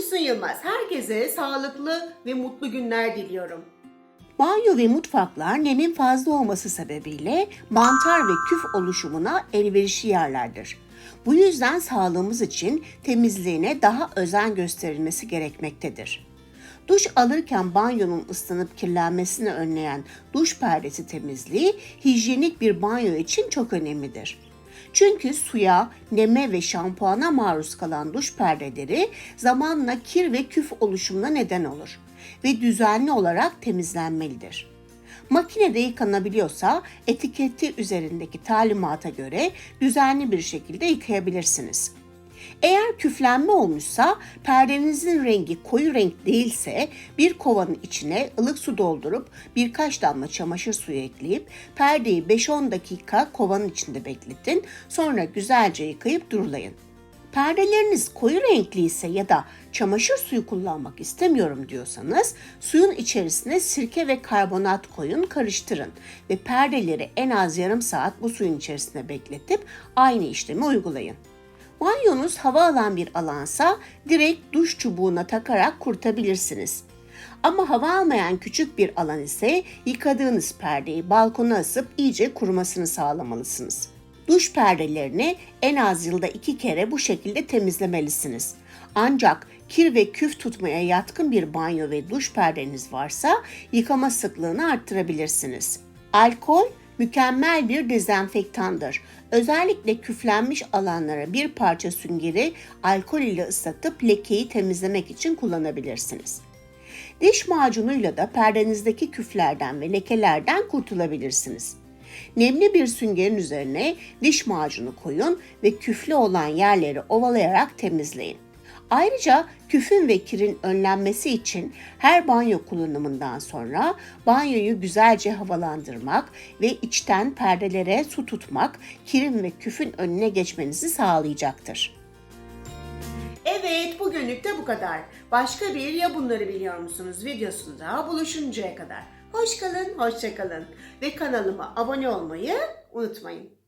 Füsun Yılmaz. Herkese sağlıklı ve mutlu günler diliyorum. Banyo ve mutfaklar nemin fazla olması sebebiyle mantar ve küf oluşumuna elverişli yerlerdir. Bu yüzden sağlığımız için temizliğine daha özen gösterilmesi gerekmektedir. Duş alırken banyonun ıslanıp kirlenmesini önleyen duş perdesi temizliği hijyenik bir banyo için çok önemlidir. Çünkü suya, neme ve şampuana maruz kalan duş perdeleri zamanla kir ve küf oluşumuna neden olur ve düzenli olarak temizlenmelidir. Makinede yıkanabiliyorsa etiketi üzerindeki talimata göre düzenli bir şekilde yıkayabilirsiniz. Eğer küflenme olmuşsa perdenizin rengi koyu renk değilse bir kovanın içine ılık su doldurup birkaç damla çamaşır suyu ekleyip perdeyi 5-10 dakika kovanın içinde bekletin. Sonra güzelce yıkayıp durulayın. Perdeleriniz koyu renkli ise ya da çamaşır suyu kullanmak istemiyorum diyorsanız suyun içerisine sirke ve karbonat koyun karıştırın ve perdeleri en az yarım saat bu suyun içerisinde bekletip aynı işlemi uygulayın. Banyonuz hava alan bir alansa direkt duş çubuğuna takarak kurutabilirsiniz. Ama hava almayan küçük bir alan ise yıkadığınız perdeyi balkona asıp iyice kurumasını sağlamalısınız. Duş perdelerini en az yılda iki kere bu şekilde temizlemelisiniz. Ancak kir ve küf tutmaya yatkın bir banyo ve duş perdeniz varsa yıkama sıklığını arttırabilirsiniz. Alkol mükemmel bir dezenfektandır. Özellikle küflenmiş alanlara bir parça süngeri alkol ile ıslatıp lekeyi temizlemek için kullanabilirsiniz. Diş macunuyla da perdenizdeki küflerden ve lekelerden kurtulabilirsiniz. Nemli bir süngerin üzerine diş macunu koyun ve küflü olan yerleri ovalayarak temizleyin. Ayrıca küfün ve kirin önlenmesi için her banyo kullanımından sonra banyoyu güzelce havalandırmak ve içten perdelere su tutmak kirin ve küfün önüne geçmenizi sağlayacaktır. Evet bugünlük de bu kadar. Başka bir ya bunları biliyor musunuz videosunda buluşuncaya kadar. Hoş kalın, hoşça kalın ve kanalıma abone olmayı unutmayın.